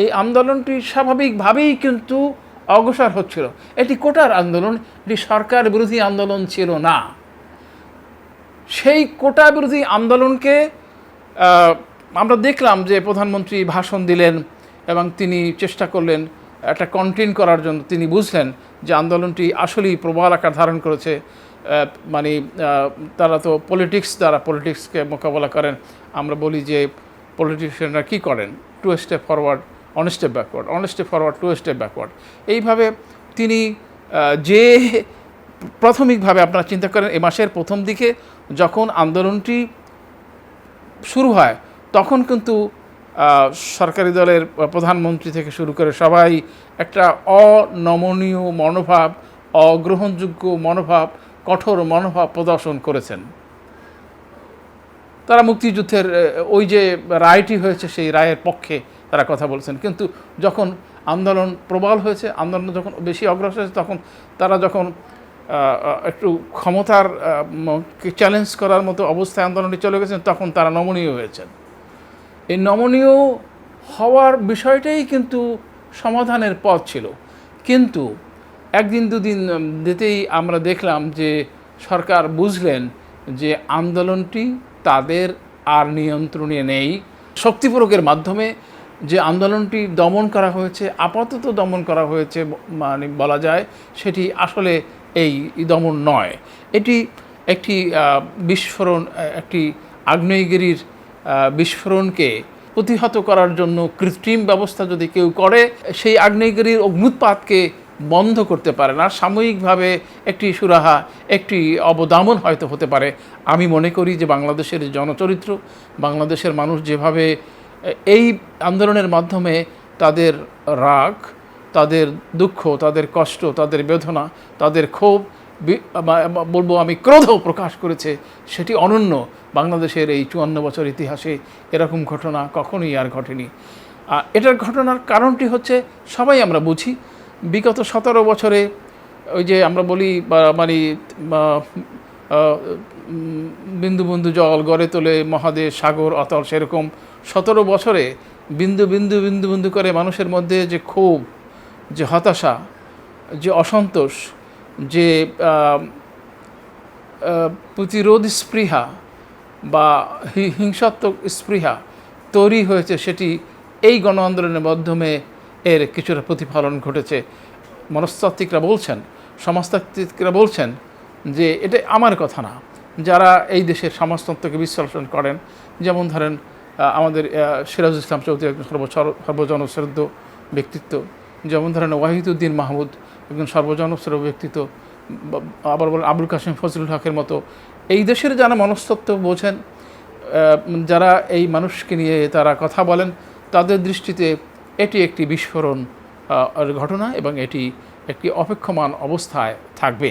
এই আন্দোলনটি স্বাভাবিকভাবেই কিন্তু অগ্রসর হচ্ছিল। এটি কোটার আন্দোলন, এটি সরকার বিরোধী আন্দোলন ছিল না। সেই কোটা বিরোধী আন্দোলনকে আমরা দেখলাম যে প্রধানমন্ত্রী ভাষণ দিলেন এবং তিনি চেষ্টা করলেন একটা কন্টেন করার জন্য। তিনি বুঝলেন যে আন্দোলনটি আসলেই প্রবল আকার ধারণ করেছে। মানে তারা তো পলিটিক্স দ্বারা পলিটিক্সকে মোকাবেলা করেন। আমরা বলি যে পলিটিশিয়ানরা কী করেন? Two step forward one step backward one step forward two step backward এইভাবে তিনি যে প্রাথমিকভাবে আপনারা চিন্তা করেন এ মাসের প্রথম দিকে যখন আন্দোলনটি শুরু হয়, তখন কিন্তু সরকারি দলের প্রধানমন্ত্রী থেকে শুরু করে সবাই একটা অনমনীয় মনোভাব, অগ্রহণযোগ্য মনোভাব, কঠোর মনোভাব প্রদর্শন করেছেন। তারা মুক্তিযুদ্ধের ওই যে রায়টি হয়েছে, সেই রায়ের পক্ষে তারা কথা বলছেন। কিন্তু যখন আন্দোলন প্রবল হয়েছে, আন্দোলন যখন বেশি অগ্রসর হয়েছে, তখন তারা যখন একটু ক্ষমতার চ্যালেঞ্জ করার মতো অবস্থায় আন্দোলনটি চলে গেছেন তখন তারা নমনীয় হয়েছেন। এই নমনীয় হওয়ার বিষয়টাই কিন্তু সমাধানের পথ ছিল। কিন্তু একদিন দুদিন দিতেই আমরা দেখলাম যে সরকার বুঝলেন যে আন্দোলনটি তাদের আর নিয়ন্ত্রণে নেই। শক্তি প্রয়োগের মাধ্যমে যে আন্দোলনটি দমন করা হয়েছে, আপাতত দমন করা হয়েছে মানে বলা যায়, সেটি আসলে এই দমন নয়। এটি একটি বিস্ফোরণ একটি আগ্নেয়গিরির বিস্ফোরণকে প্রতিহত করার জন্য কৃত্রিম ব্যবস্থা যদি কেউ করে, সেই আগ্নেয়গিরির অগ্নুৎপাতকে বন্ধ করতে পারে না। সাময়িকভাবে একটি সুরাহা, একটি অবদামন হয়তো হতে পারে। আমি মনে করি যে বাংলাদেশের জনচরিত্র, বাংলাদেশের মানুষ যেভাবে এই আন্দোলনের মাধ্যমে তাদের রাগ, তাদের দুঃখ, তাদের কষ্ট, তাদের বেদনা, তাদের ক্ষোভ বলব আমি ক্রোধ প্রকাশ করেছে, সেটি অনন্য বাংলাদেশের এই চুয়ান্ন বছর ইতিহাসে এরকম ঘটনা কখনোই আর ঘটেনি। আর এটার ঘটনার কারণটি হচ্ছে, সবাই আমরা বুঝি, বিগত সতেরো বছরে ওই যে আমরা বলি মানে বিন্দু বিন্দু জল গড়ে তোলে মহাদেশ, সাগর, অতল, সেরকম সতেরো বছরে বিন্দু বিন্দু বিন্দু বিন্দু করে মানুষের মধ্যে যে ক্ষোভ, যে হতাশা, যে অসন্তোষ, যে প্রতিরোধ স্পৃহা বা হিংসাত্মক স্পৃহা তৈরি হয়েছে সেটি এই গণ আন্দোলনের মাধ্যমে এর কিছুটা প্রতিফলন ঘটেছে। মনস্তাত্ত্বিকরা বলছেন, সমাজতাত্ত্বিকরা বলছেন যে এটা আমার কথা না। যারা এই দেশের সমাজতন্ত্রকে বিশ্লেষণ করেন, যেমন ধরেন আমাদের সিরাজ ইসলাম চৌধুরী একজন সর্ব সর্বজনশ্রদ্ধ ব্যক্তিত্ব। যেমন ধরেন ওয়াহিদুদ্দিন মাহমুদ একজন সর্বজনশ্রদ্ধ ব্যক্তিত্ব। আবার বলেন আবুল কাসিম ফজলুল হকের মতো। এই দেশের যারা মনস্তত্ত্ব বোঝেন যারা এই মানুষকে নিয়ে তারা কথা বলেন, তাদের দৃষ্টিতে এটি একটি বিস্ফোরণ ঘটনা এবং এটি একটি অপেক্ষমান অবস্থায় থাকবে।